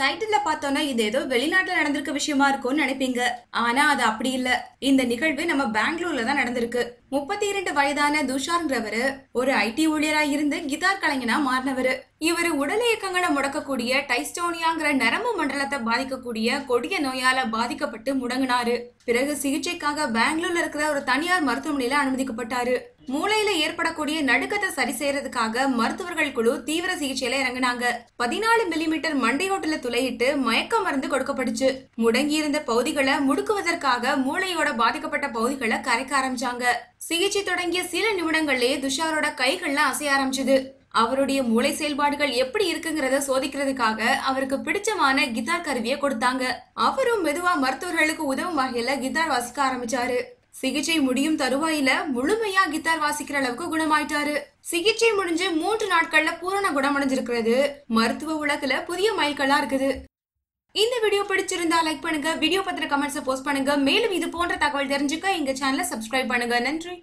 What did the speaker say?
டைட்டிலில் பார்த்தோன்னா இது ஏதோ வெளிநாட்டில் நடந்திருக்க விஷயமா இருக்கும்னு நினைப்பீங்க. ஆனா அது அப்படி இல்ல. இந்த நிகழ்வு நம்ம பெங்களூர்ல தான் நடந்திருக்கு. முப்பத்தி இரண்டு வயதான துஷார்ங்கிறவர் ஒரு ஐடி ஊழியராக இருந்து கிதார் கலைஞனா மாறினவரு. இவர் உடல் இயக்கங்களை முடக்கக்கூடிய டைஸ்டோனியாங்கிற நரம்பு மண்டலத்தை பாதிக்கக்கூடிய கொடிய நோயால பாதிக்கப்பட்டு முடங்கினாரு. பிறகு சிகிச்சைக்காக பெங்களூர்ல இருக்கிற ஒரு தனியார் மருத்துவமனையில அனுமதிக்கப்பட்டாரு. மூளையில ஏற்படக்கூடிய நடுக்கத்தை சரி செய்யறதுக்காக மருத்துவர்கள் குழு தீவிர சிகிச்சையில இறங்குனாங்க. பதினாலு மில்லிமீட்டர் மண்டையோட்டுல துளையிட்டு மயக்க மருந்து கொடுக்கப்பட்டுச்சு. முடங்கி இருந்த பகுதிகளை முடுக்குவதற்காக மூளையோட பாதிக்கப்பட்ட பகுதிகளை கரைக்க ஆரம்பிச்சாங்க. சிகிச்சை தொடங்கிய சில நிமிடங்கள்லயே துஷாரோட கைகள்லாம் அசைய ஆரம்பிச்சது. அவருடைய மூளை செயல்பாடுகள் எப்படி இருக்குங்கிறத சோதிக்கிறதுக்காக அவருக்கு பிடிச்சமான கிதார் கருவியை கொடுத்தாங்க. அவரும் மெதுவா மருத்துவர்களுக்கு உதவும் வகையில கிட்டார் வாசிக்க ஆரம்பிச்சாரு. சிகிச்சை முடியும் தருவாயில முழுமையா கித்தார் வாசிக்கிற அளவுக்கு குணமாயிட்டாரு. சிகிச்சை முடிஞ்சு மூன்று நாட்கள்ல பூரண குணமடைஞ்சிருக்கிறது. மருத்துவ உலகுல புதிய மைல்கல்லா இருக்குது. இந்த வீடியோ பிடிச்சிருந்தா லைக் பண்ணுங்க வீடியோ பத்திர கமெண்ட்ஸை போஸ்ட் பண்ணுங்க. மேலும் இது போன்ற தகவல் தெரிஞ்சுக்க எங்க சேனலை சப்ஸ்கிரைப் பண்ணுங்க. நன்றி.